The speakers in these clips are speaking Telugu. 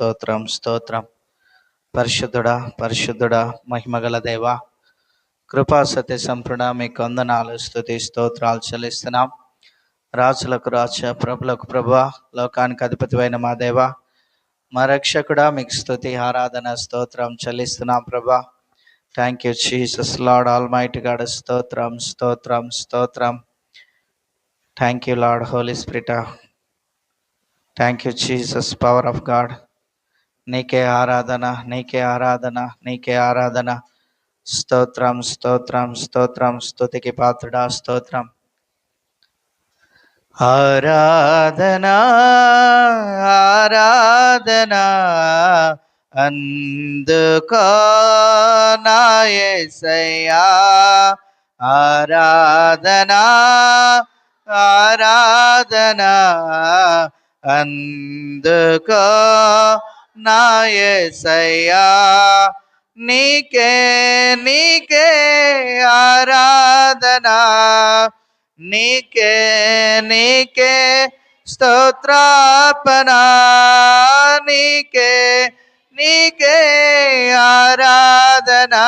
స్తోత్రం స్తోత్రం. పరిశుద్ధుడా పరిశుద్ధుడా మహిమగల దేవ కృపా సత్య సంపూర్ణ మీకు వందనాలు స్థుతి స్తోత్రాలు చెల్లిస్తున్నాం. రాజులకు రాజ ప్రభులకు ప్రభు లోకానికి అధిపతివైన మా దేవ మా రక్షకుడా మీకు స్థుతి ఆరాధన స్తోత్రం చెల్లిస్తున్నాం ప్రభా. Thank you Jesus Lord almighty God స్తోత్రం స్తోత్రం స్తోత్రం. Thank you Lord Holy Spirit thank you Jesus power of God నీకే ఆరాధన నీకే ఆరాధన నీకే ఆరాధన. స్తోత్రం స్తోత్రం స్తోత్రం స్తుతికి పాత్రుడా స్తోత్రం. ఆరాధనా ఆరాధనా అందుకో నాయసయ్యా ఆరాధనా ఆరాధనా అందుకో నాయసయ్యా నీకే నీకే ఆరాధనా. నీకే నీకే స్తోత్రాపనా నీకే నీకే ఆరాధనా.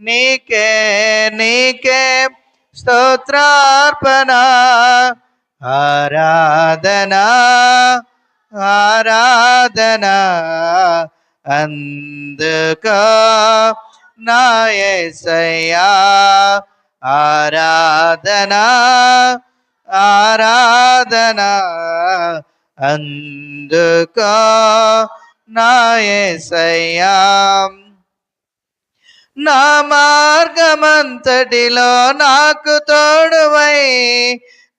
నీకే నీకే స్తోత్రార్పణ. ఆరాధనా. ఆరాధనా అందుకో నాయసయ్యా ఆరాధనా ఆరాధనా అందుకో నాయసయ్యా నా మార్గమంతటిలో నాకు తోడువై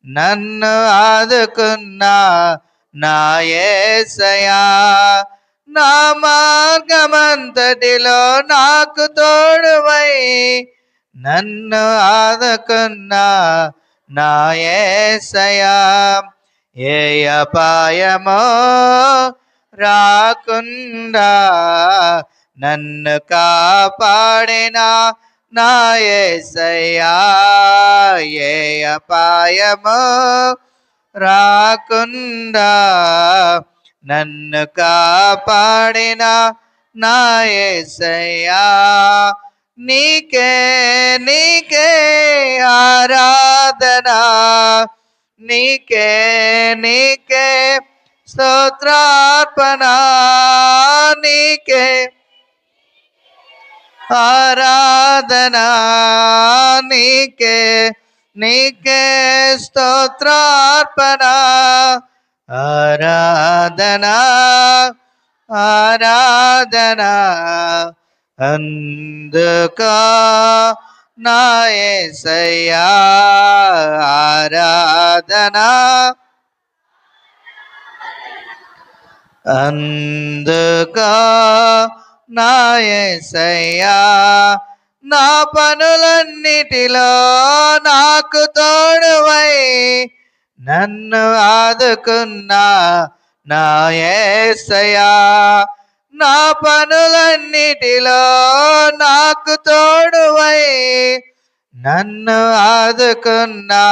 నన్ను ఆదుకున్నా నాయసయా నా మార్గమంతటిలో నాకు తోడువై నన్ను ఆదుకున్నా నాయసయా ఏ అపాయమో రాకుండా నన్ను కాపాడిన నా ఏ అపాయమో రాకుండా నన్ను కాపాడిన నా యేసయ్యా నీకే నీకే ఆరాధనా నీకే నీకే స్తోత్రార్పణ నీకే ఆరాధనా నీకే నీకే స్తోత్రార్పణ ఆరాధనా ఆరాధనా. అందుకో నాయసయ్యా ఆరాధనా. అందుకో నాయసయ్యా నా పనులన్నిటిలో నాకు తోడువై నన్ను ఆదుకున్నా నా ఏసయా నా పనులన్నిటిలో నాకు తోడువై నన్ను ఆదుకున్నా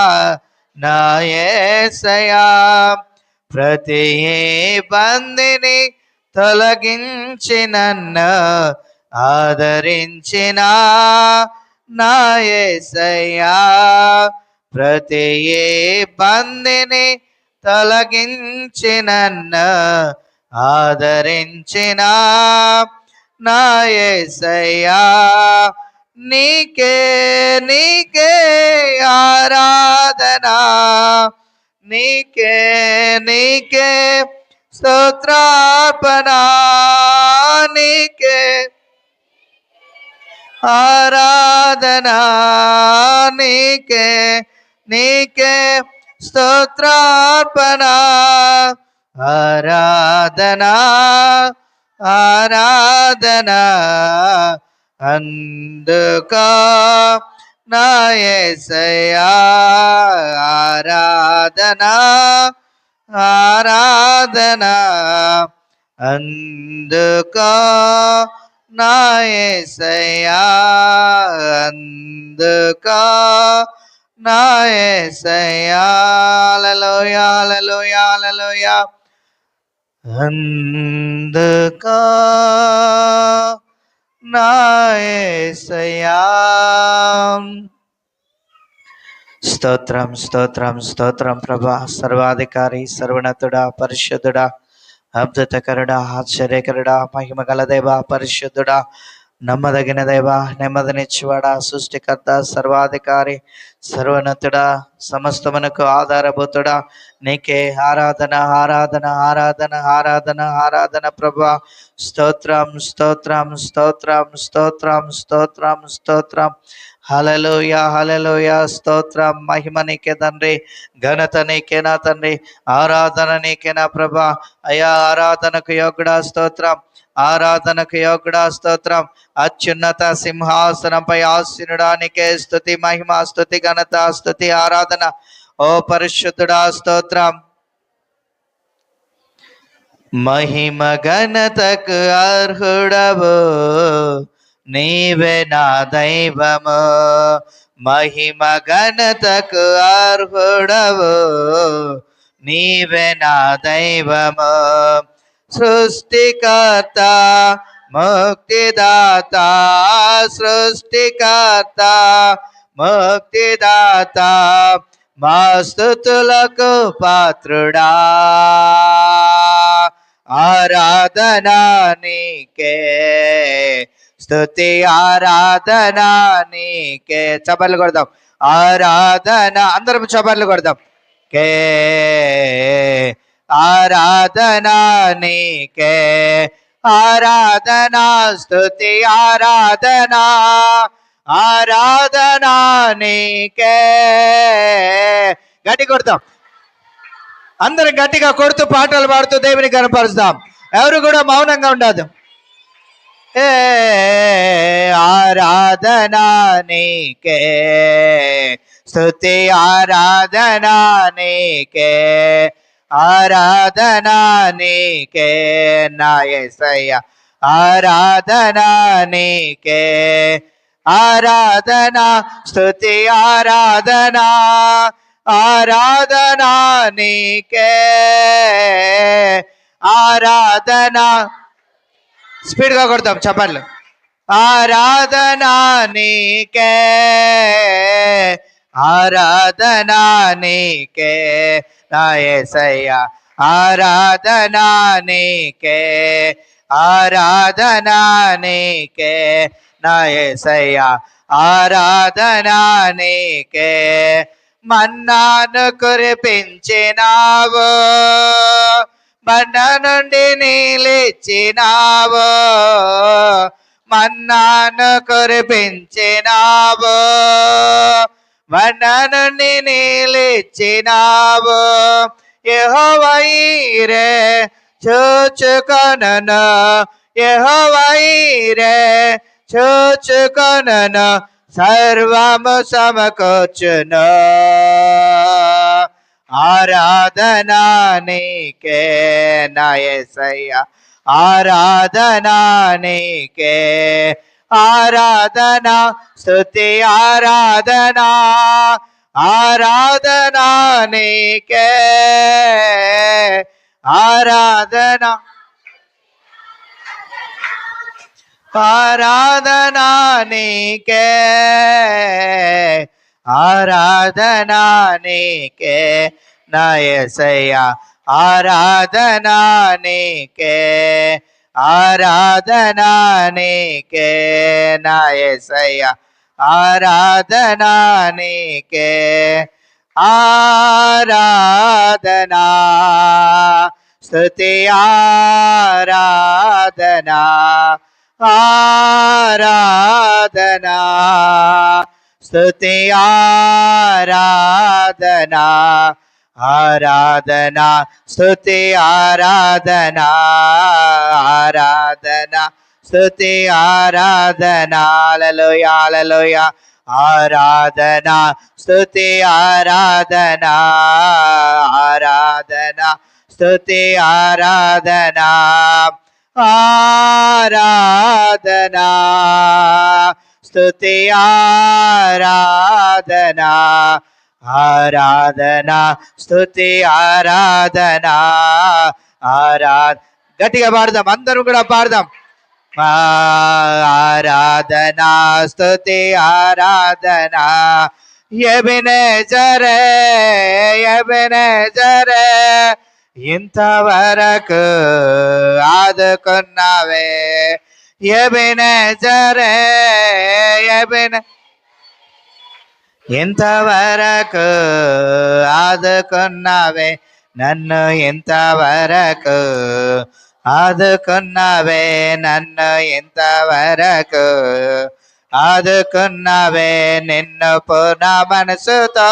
నా ఏసయా ప్రతి బందిని తొలగించి నన్ను ఆదరించిన నాయసయ్యా ప్రతి ప్రతి బందిని తొలగించి ఆదరించిన నాయసయ్యా నీకే నీకే ఆరాధనా నీకే నీకే స్తోత్రార్పణ నీకే ఆరాధనా నీకే నీకే స్తోత్రార్పణ. ఆరాధనా ఆరాధనా అందుకో నా ఆరాధనా ఆరాధనా అందుకా నా యేసయ్యా అందుకో అందుకా నాయసయా స్తోత్రం స్తోత్రం స్తోత్రం ప్రభా. సర్వాధికారి సర్వనతుడా పరిషదుడా అద్భుతకరుడా ఆశ్చర్యకరుడా మహిమ గల దేవ పరిశుద్ధుడా నమ్మదగిన దేవ నెమ్మదినిచ్చువాడా సృష్టికర్త సర్వాధికారి సర్వనతుడా సమస్తమునకు ఆధారభూతుడా నీకే ఆరాధన ఆరాధన ఆరాధన ఆరాధన ఆరాధన ప్రభా స్తోత్రం స్తోత్రం స్తోత్రం స్తోత్రం స్తోత్రం స్తోత్రం హలలోయ హలలోయ స్తోత్ర. మహిమ నీకే తండ్రి ఘనత నీకేనా తండ్రి ఆరాధన నీకేనా ప్రభా. అయా ఆరాధనకు యోగుడా స్తోత్రం. ఆరాధనకు యోగుడా స్తోత్రం. అత్యున్నత సింహాసనంపై ఆసీనుడానికే స్థుతి మహిమ స్థుతి ఘనత స్థుతి ఆరాధన. ఓ పరిశుద్ధుడా స్తోత్రం. మహిమ ఘనతకు అర్హుడవు. నీవే నా దైవము మహిమ ఘనతకు అర్హుడవు. నీవే నా దైవము సృష్టికర్త ముక్తిదాత సృష్టికర్త ముక్తిదాత మా స్థుతులకు పాత్రుడా. ఆరాధనా నీకే స్తుతి ఆరాధనా నీకే చబర్లు కొడదాం. ఆరాధన అందరం చబర్లు కొడదాం. కే ఆరాధనా నీకే. ఆరాధనా స్తుతి ఆరాధనా ఆరాధనా నీకే. గట్టి కొడతాం అందరం గట్టిగా కొడుతూ పాటలు పాడుతూ దేవుని కనపరుస్తాం. ఎవరు కూడా మౌనంగా ఉండదు. ఏ ఆరాధనా నీకే స్తుతి ఆరాధనా నీకే ఆరాధనా నీకే నా యేసయ్య ఆరాధనా నీకే ఆరాధనా స్తుతి ఆరాధనా ఆరాధనా స్పీడ్గా స్పీడ్గా కొడతాం చెప్పండి ఆరాధనా నీకే ఆరాధనా నీకే నా యేసయ్య ఆరాధనా నీకే ఆరాధనా నీకే నా యేసయ్య ఆరాధనా నీకే. మన్నాను కురిపించినావు. మన్న నుండి నీలిచ్చినావు మన్నాను కురిపించినావు బండ నుండి నీలిచ్చినావు యెహోవైరే చూచుకొనను యెహోవైరే చూచుకొనను సర్వము సమకూర్చును ఆరాధనా నీకే నా యేసయ్య ఆరాధనా నీకే ఆరాధనా స్తుతి ఆరాధనా ఆరాధనా నీకే ఆరాధనా ఆరాధనా నీకే ఆరాధనా నీకే నా యేసయ్య ఆరాధనా నీకే ఆరాధనా నీకే నా యేసయ్య ఆరాధనా నీకే ఆరాధనా స్తుతి ఆరాధనా ఆరాధనా స్తుతి ఆరాధనా ఆరాధనా స్థుతి ఆరాధనా ఆరాధనా స్తుతి ఆరాధనాలలోయాలలోయ ఆరాధనా స్థుతి ఆరాధనా ఆరాధనా స్థుతి ఆరాధనా ఆరాధనా స్థుతి ఆరాధనా. ఆరాధనా స్తుతి ఆరాధనా ఆరా గట్టిగా పాడదాం అందరూ కూడా పాడదాం. ఆరాధనా స్తుతి ఆరాధనా ఎబినే జరే ఎబినే జరే ఇంతవరకు ఆదుకున్నావే ఎబినే జరే ఎబినే ఎంతవరకు ఆదుకున్నావే నన్ను ఎంతవరకు ఆదుకున్నావే నన్ను ఎంతవరకు ఆదుకున్నావే నిన్ను పూర్ణ మనసుతో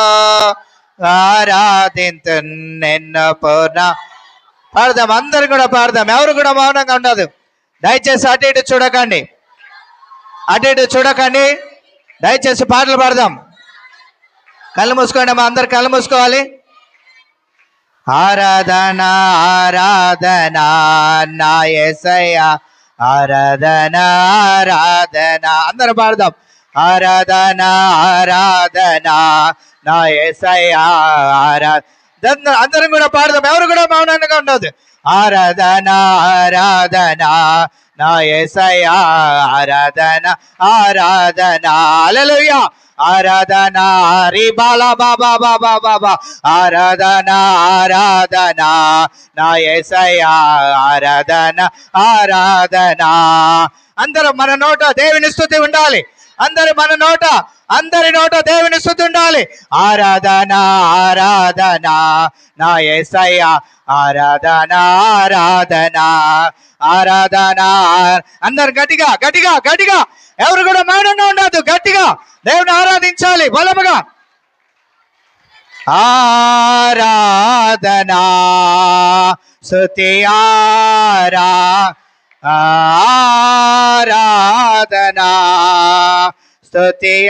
ఆరాధింతు నిన్ను పూర్ణ పాడదాం అందరు కూడా పాడదాం ఎవరు కూడా మౌనంగా ఉండదు. దయచేసి అటు ఇటు చూడకండి. అటు ఇటు చూడకండి. దయచేసి పాటలు పాడదాం. కళ్ళు మూసుకోండి మా అందరు కళ్ళు మూసుకోవాలి. ఆరాధన ఆరాధన నా యేసయ్య ఆరాధన ఆరాధన. అందరూ పాడదాం. ఆరాధన ఆరాధన నా యేసయ్య ఆరాధన అందరం కూడా పాడదాం. ఎవరు కూడా మౌనంగా ఉండదు ఆరాధన ఆరాధన నా యేసయ్య ఆరాధన ఆరాధన. హల్లెలూయా. ఆరాధన హరి బాలా బాబా బాబా బాబా ఆరాధన ఆరాధన నా ఎసయా ఆరాధన ఆరాధన. అందరూ మన నోట దేవుని స్థుతి ఉండాలి. అందరు మన నోట అందరి నోట దేవుని స్థుతి ఉండాలి. ఆరాధన ఆరాధన నా యేసయ్య ఆరాధన ఆరాధన. ఆరాధన. అందరు గట్టిగా గట్టిగా గట్టిగా. ఎవరు కూడా మౌనంగా ఉండదు గట్టిగా. దేవుని ఆరాధించాలి బలముగా. ఆరాధనా. స్తుతి ఆరా. ఆరాధనా. స్తుతి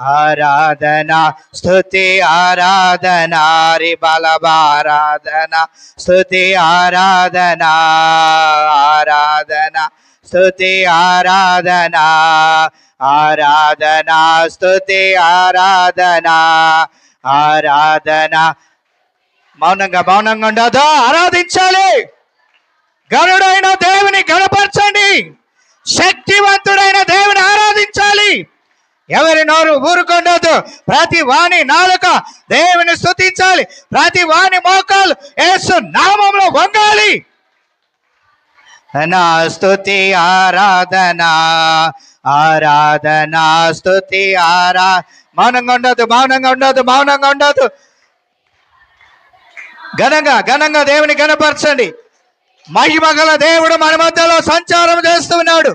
ఆరాధన స్థుతి స్తుతి రి బలబారాధన స్థుతి ఆరాధన ఆరాధన స్తుతి ఆరాధన ఆరాధన స్తుతి ఆరాధన ఆరాధన. మౌనంగా మౌనంగా ఉండదు ఆరాధించాలి. గరుడైన దేవుని గణపరచండి. శక్తివంతుడైన దేవుని ఆరాధించాలి. ఎవరి నోరు ఊరుకుండదు ప్రతి వాణి నాలుక దేవుని స్తుతించాలి. ప్రతి వాణి మోకాలు ఏసు నామంలో వంగాలి. నా స్తుతి ఆరాధన. ఆరాధన స్థుతి ఆరా. మౌనంగా ఉండదు మౌనంగా ఉండదు మౌనంగా ఉండదు ఘనంగా ఘనంగా దేవుని గణపరచండి మహిమ గల దేవుడు మన మధ్యలో సంచారం చేస్తున్నాడు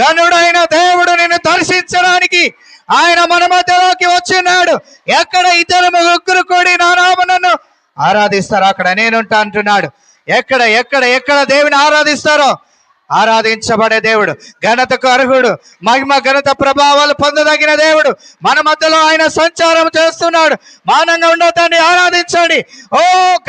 గనుడైన దేవుడు నిన్ను దర్శించడానికి ఆయన మన మధ్యలోకి వచ్చినాడు. ఎక్కడ ఇద్దరు ముగ్గురు కూడి నా నామనను ఆరాధిస్తారు అక్కడ నేనుంటా అంటున్నాడు. ఎక్కడ ఎక్కడ ఎక్కడ దేవుని ఆరాధిస్తారో? ఆరాధించబడే దేవుడు ఘనతకు అర్హుడు మహిమ ఘనత ప్రభావాలు పొందదగిన దేవుడు. మన మధ్యలో ఆయన సంచారం చేస్తున్నాడు. మానంగా ఉండొద్దండి ఆరాధించండి. ఓ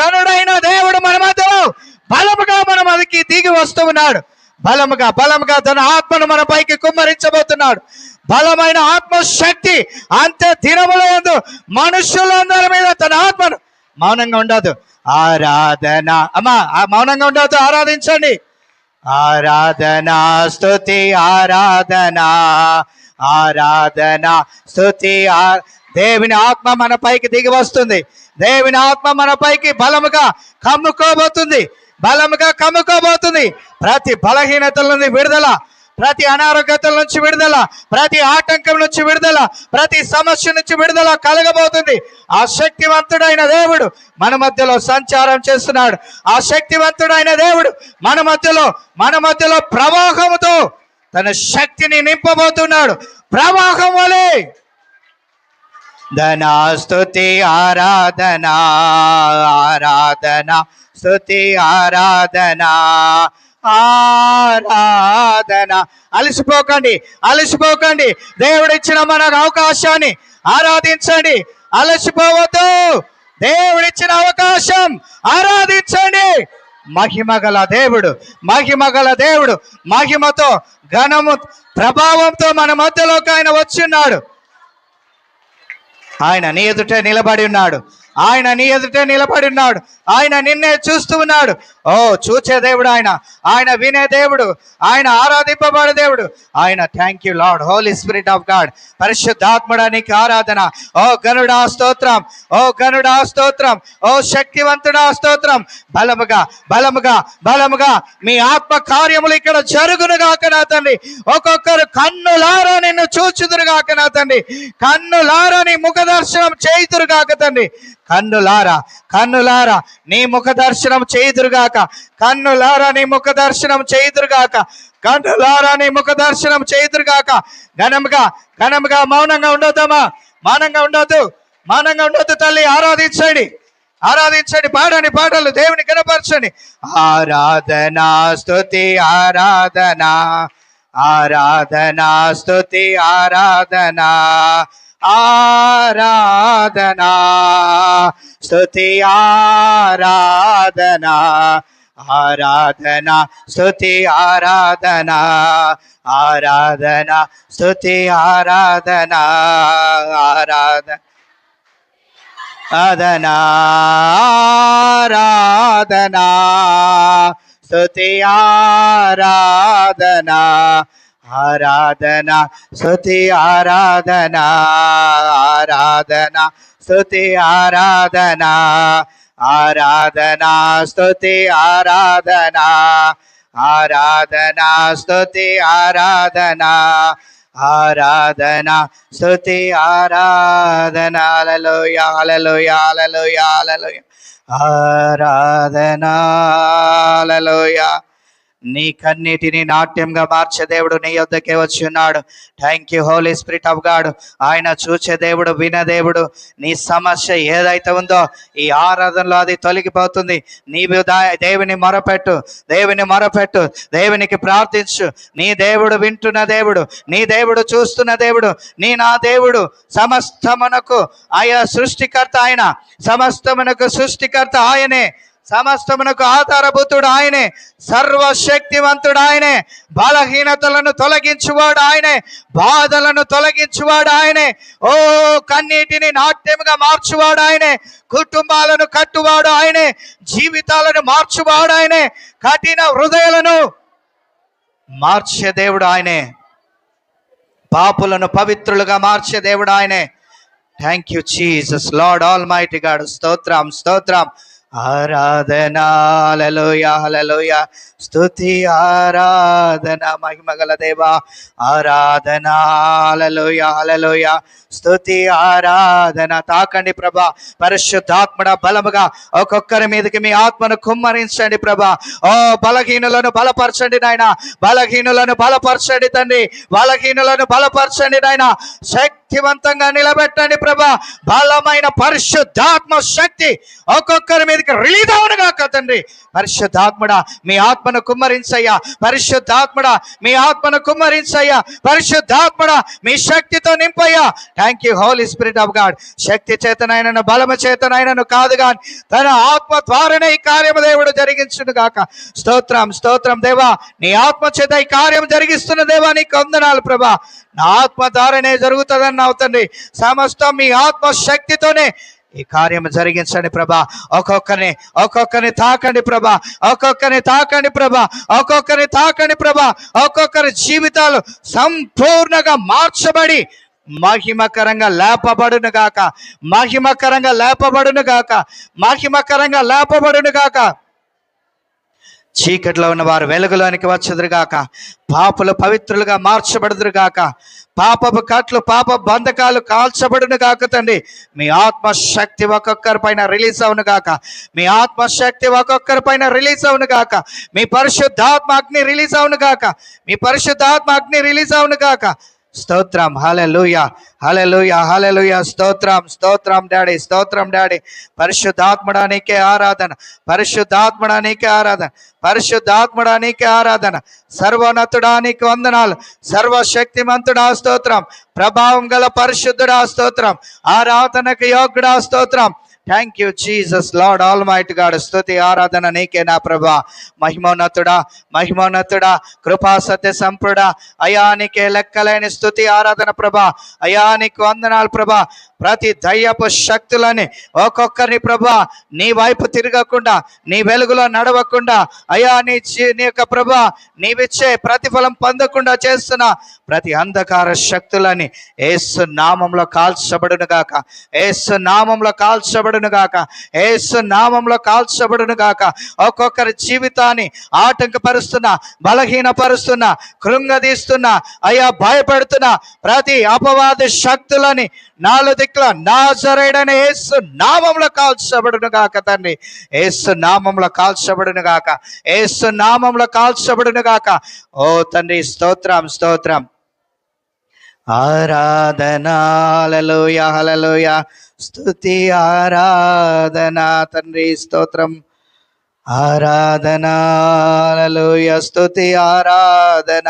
గనుడైన దేవుడు మన మధ్యలో బలముగా మన మనకి దిగి వస్తూ ఉన్నాడు. బలముగా బలముగా తన ఆత్మను మన పైకి కుమ్మరించబోతున్నాడు. బలమైన ఆత్మశక్తి అంతే దినములో ఉంది మనుషులందరి మీద తన ఆత్మను మౌనంగా ఉండదు. ఆరాధన అమ్మా ఆ మౌనంగా ఉండదు ఆరాధించండి. ఆరాధన స్తుతి ఆరాధన ఆరాధన స్తుతి ఆ- దేవుని ఆత్మ మన పైకి దిగి వస్తుంది. దేవుని ఆత్మ మన పైకి బలముగా కమ్ముకోబోతుంది. బలముగా కమ్ముకోబోతుంది. ప్రతి బలహీనతల నుండి విడుదల ప్రతి అనారోగ్యతల నుంచి విడుదల ప్రతి ఆటంకం నుంచి విడుదల ప్రతి సమస్య నుంచి విడుదల కలగబోతుంది. ఆ శక్తివంతుడైన దేవుడు మన మధ్యలో సంచారం చేస్తున్నాడు. ఆ శక్తివంతుడైన దేవుడు మన మధ్యలో మన మధ్యలో ప్రవాహముతో తన శక్తిని నింపబోతున్నాడు. ప్రవాహం వలె ధనా స్తుతి ఆరాధన ఆరాధన స్తుతి ఆరాధన ఆరాధన. అలసిపోకండి అలసిపోకండి. దేవుడిచ్చిన మనకు అవకాశాన్ని ఆరాధించండి. అలసిపోవద్దు. దేవుడిచ్చిన అవకాశం ఆరాధించండి. మహిమ గల దేవుడు మహిమ గల దేవుడు మహిమతో ఘనము ప్రభావంతో మన మధ్యలోకి ఆయన వచ్చిన్నాడు ఆయన నీ ఎదుట నిలబడి ఉన్నాడు. ఆయన నీ ఎదుట నిలబడి ఉన్నాడు. ఆయన నిన్నే చూస్తూ ఉన్నాడు. ఓ చూచే దేవుడు ఆయన. ఆయన వినే దేవుడు. ఆయన ఆరాధింపబడే దేవుడు. ఆయన thank you Lord Holy Spirit of God పరిశుద్ధాత్మడానికి ఆరాధన. ఓ గనుడా స్తోత్రం. ఓ గనుడా స్తోత్రం. ఓ శక్తివంతుడా స్తోత్రం. బలముగా బలముగా బలముగా మీ ఆత్మ కార్యములు ఇక్కడ జరుగును గాక నా తండ్రి. ఒక్కొక్కరు కన్నులారా నిన్ను చూచుదురు గాక నా తండ్రి. కన్నులారా నీ ముఖ దర్శనం చేయుదురు గాక తండ్రి. కన్నులారా కన్నులారా నీ ముఖ దర్శనం చేయుదురుగాక. కన్నులారా నీ ముఖ దర్శనం చేయుదురుగాక. కన్నులారా నీ ముఖ దర్శనం చేయుదురుగాక. ఘనముగా ఘనముగా మౌనంగా ఉండొద్దమ్మా. మౌనంగా ఉండొద్దు మౌనంగా ఉండొద్దు తల్లి. ఆరాధించండి ఆరాధించండి. పాడండి పాటలు దేవుని కనపరచండి ఆరాధనా స్తుతి ఆరాధనా. ఆరాధనా స్తుతి ఆరాధనా. ఆరాధన స్తుతి ఆరాధన ఆరాధన స్తుతి ఆరాధన ఆరాధన స్తుతి ఆరాధన ఆరాధన ఆరాధనా ఆరాధనా స్తుతి ఆరాధనా ఆరాధన స్తుతి ఆరాధన ఆరాధన స్తుతి ఆరాధన ఆరాధన స్తుతి ఆరాధన ఆరాధన స్తుతి ఆరాధన ఆరాధన స్తుతి ఆరాధన. హల్లెలూయ హల్లెలూయ హల్లెలూయ హల్లెలూయ. ఆరాధన హల్లెలూయ. నీ కన్నీటిని నాట్యంగా మార్చే దేవుడు నీ యొద్దకే వచ్చి ఉన్నాడు. Thank you Holy Spirit of God ఆయన చూచే దేవుడు విన దేవుడు. నీ సమస్య ఏదైతే ఉందో ఈ ఆరాధనలో అది తొలగిపోతుంది. నీవు దేవుని మొరపెట్టు దేవుని మొరపెట్టు దేవునికి ప్రార్థించు. నీ దేవుడు వింటున్న దేవుడు నీ దేవుడు చూస్తున్న దేవుడు నీ నా దేవుడు సమస్తమునకు ఆయా సృష్టికర్త ఆయన సమస్తమునకు సృష్టికర్త ఆయనే. సమస్తమునకు ఆధారభూతుడు ఆయనే సర్వశక్తివంతుడు ఆయనే బలహీనతలను తొలగించువాడు ఆయనే బాధలను తొలగించువాడు ఆయనే ఓ కన్నీటిని నాట్యముగా మార్చువాడు ఆయనే కుటుంబాలను కట్టువాడు ఆయనే జీవితాలను మార్చువాడు ఆయనే కఠిన హృదయాలను మార్చే దేవుడు ఆయనే పాపులను పవిత్రులుగా మార్చే దేవుడు ఆయనే. Thank you Jesus Lord almighty God స్తోత్రం స్తోత్రం. ఆరాధనాలలోయ హలలోయ స్తుతి ఆరాధన మహిమగల దేవా. ఆరాధనాలలోయ హలలోయ స్తుతి ఆరాధన. తాకండి ప్రభా. పరిశుద్ధాత్మడ బలముగా ఒక్కొక్కరి మీదకి మీ ఆత్మను కుమ్మరించండి ప్రభా. ఓ బలహీనులను బలపరచండి నాయన. బలహీనులను బలపరచండి తండ్రి. బలహీనులను బలపరచండి నాయన. శక్తివంతంగా నిలబెట్టండి ప్రభా. బలమైన పరిశుద్ధాత్మ శక్తి ఒక్కొక్కరి మీదకి రిలీజ్ అవునుగా తండ్రి. పరిశుద్ధాత్మడా మీ ఆత్మను కుమ్మరించయ్యా. పరిశుద్ధాత్మడా మీ ఆత్మను కుమ్మరించయ్యా. పరిశుద్ధాత్మడా మీ శక్తితో నింపయ్యా. Thank you Holy Spirit of God శక్తి చేతనైనను బలము చేతనైనను కాదు గాని తన ఆత్మ ద్వారానే ఈ కార్యము దేవుడు జరిగించును గాక. స్తోత్రం స్తోత్రం దేవా. నీ ఆత్మ చేత ఈ కార్యం జరిగిస్తున్న దేవా నీకు వందనాలు ప్రభా. నా ఆత్మ ద్వారానే జరుగుతుందని అవుతండి సమస్తం మీ ఆత్మ శక్తితోనే ఈ కార్యం జరిగించండి ప్రభా. ఒక్కొక్కరిని ఒక్కొక్కరిని తాకండి ప్రభా. ఒక్కొక్కరిని తాకండి ప్రభా. ఒక్కొక్కరిని తాకండి ప్రభా. ఒక్కొక్కరి జీవితాలు సంపూర్ణంగా మార్చబడి మహిమకరంగా లేపబడును గాక. మహిమకరంగా లేపబడును గాక. మహిమకరంగా లేపబడును గాక. చీకట్లో ఉన్న వారు వెలుగులోనికి వచ్చదురుగాక పాపులు పవిత్రులుగా మార్చబడుదురుగాక పాపపు కట్లు పాప బంధకాలు కాల్చబడును కాక తండ్రి. మీ ఆత్మశక్తి ఒక్కొక్కరి పైన రిలీజ్ అవును గాక. మీ ఆత్మశక్తి ఒక్కొక్కరి పైన రిలీజ్ అవును గాక. మీ పరిశుద్ధాత్మ అగ్ని రిలీజ్ అవును గాక. మీ పరిశుద్ధాత్మ అగ్ని రిలీజ్ అవును గాక. స్తోత్రం హలెలుయ హలెలుయ హలెలుయ స్తోత్రం స్తోత్రం డాడీ స్తోత్రం డాడీ. పరిశుద్ధాత్మడానికే ఆరాధన పరిశుద్ధాత్మడానికే ఆరాధన పరిశుద్ధాత్మడానికే ఆరాధన. సర్వోన్నతుడానికి వందనాలు. సర్వశక్తిమంతుడా స్తోత్రం. ప్రభావం గల పరిశుద్ధుడా స్తోత్రం. ఆరాధనకు యోగ్యుడా స్తోత్రం. Thank you Jesus Lord almighty God స్థుతి ఆరాధన నీకే నా ప్రభా. మహిమోన్నతుడా మహిమోన్నతుడా కృపా సత్య సంపుడా. అయానికే లెక్కలేని స్థుతి ఆరాధన ప్రభా. అయానికి వందనాలు ప్రభా. ప్రతి దయ్యపు శక్తులని ఒక్కొక్కరిని ప్రభా నీ వైపు తిరగకుండా నీ వెలుగులో నడవకుండా అయ్యా నీ జీ- నీ యొక్క ప్రభా నీవిచ్చే ప్రతిఫలం పొందకుండా చేస్తున్న ప్రతి అంధకార శక్తులని ఏసు నామంలో కాల్చబడును గాక. ఏసు నామంలో కాల్చబడును గాక. ఏసు నామంలో కాల్చబడును గాక. ఒక్కొక్కరి జీవితాన్ని ఆటంకపరుస్తున్న బలహీనపరుస్తున్న కృంగదీస్తున్న అయ్యా భయపెడుతున్న ప్రతి అపవాద శక్తులని నాలుగు దిక్కుల నాజరేడని ఏసు నామంలో కాల్చబడును గాక తండ్రి. ఏసు నామంలో కాల్చబడును గాక. ఏసు నామంలో కాల్చబడును గాక. ఓ తండ్రి స్తోత్రం స్తోత్రం. ఆరాధనాలలోయ హలలోయ స్తుతి ఆరాధన తండ్రి స్తోత్రం. ఆరాధనాలలోయ స్తుతి ఆరాధన.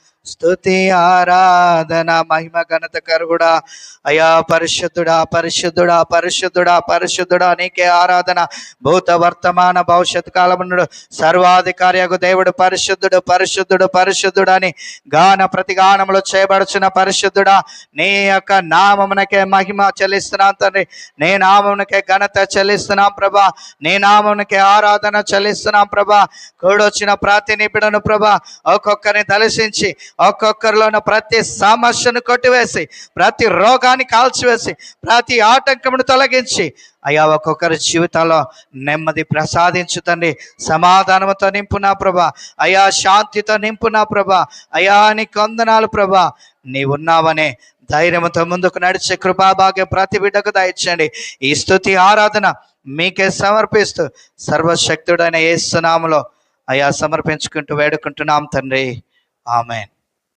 స్థుతి ఆరాధన మహిమ ఘనత కరుగుడా అయా పరిశుద్ధుడా పరిశుద్ధుడా పరిశుద్ధుడా పరిశుద్ధుడా నీకే ఆరాధన. భూత వర్తమాన భవిష్యత్ కాలమునుడు సర్వాధికారియకు దేవుడు పరిశుద్ధుడు పరిశుద్ధుడు పరిశుద్ధుడు అని గాన ప్రతిగానములు చేయబడుచున్న పరిశుద్ధుడా. నీ యొక్క నామమునకే మహిమ చెల్లిస్తున్నాం తండ్రి. నీ నామమునకే ఘనత చెల్లిస్తున్నాం ప్రభా. నీ నామమునకే ఆరాధన చెల్లిస్తున్నాం ప్రభా. కూడొచ్చిన ప్రాతినిపిడను ప్రభా. ఒక్కొక్కరిని ఒక్కొక్కరిలో ఉన్న ప్రతి సమస్యను కొట్టివేసి ప్రతి రోగాన్ని కాల్చివేసి ప్రతి ఆటంకమును తొలగించి అయ్యా ఒక్కొక్కరి జీవితాల్లో నెమ్మది ప్రసాదించు తండ్రి సమాధానంతో నింపునా ప్రభా. అయా శాంతితో నింపునా ప్రభా. అయా నీ కొందనాలు ప్రభా. నీవున్నావనే ధైర్యంతో ముందుకు నడిచే కృపాభాగ్యం ప్రతి బిడ్డకు దయచండి ఈ స్థుతి ఆరాధన మీకే సమర్పిస్తూ సర్వశక్తుడైన ఏసునాములో అయా సమర్పించుకుంటూ వేడుకుంటున్నాం తండ్రి. ఆమెన్.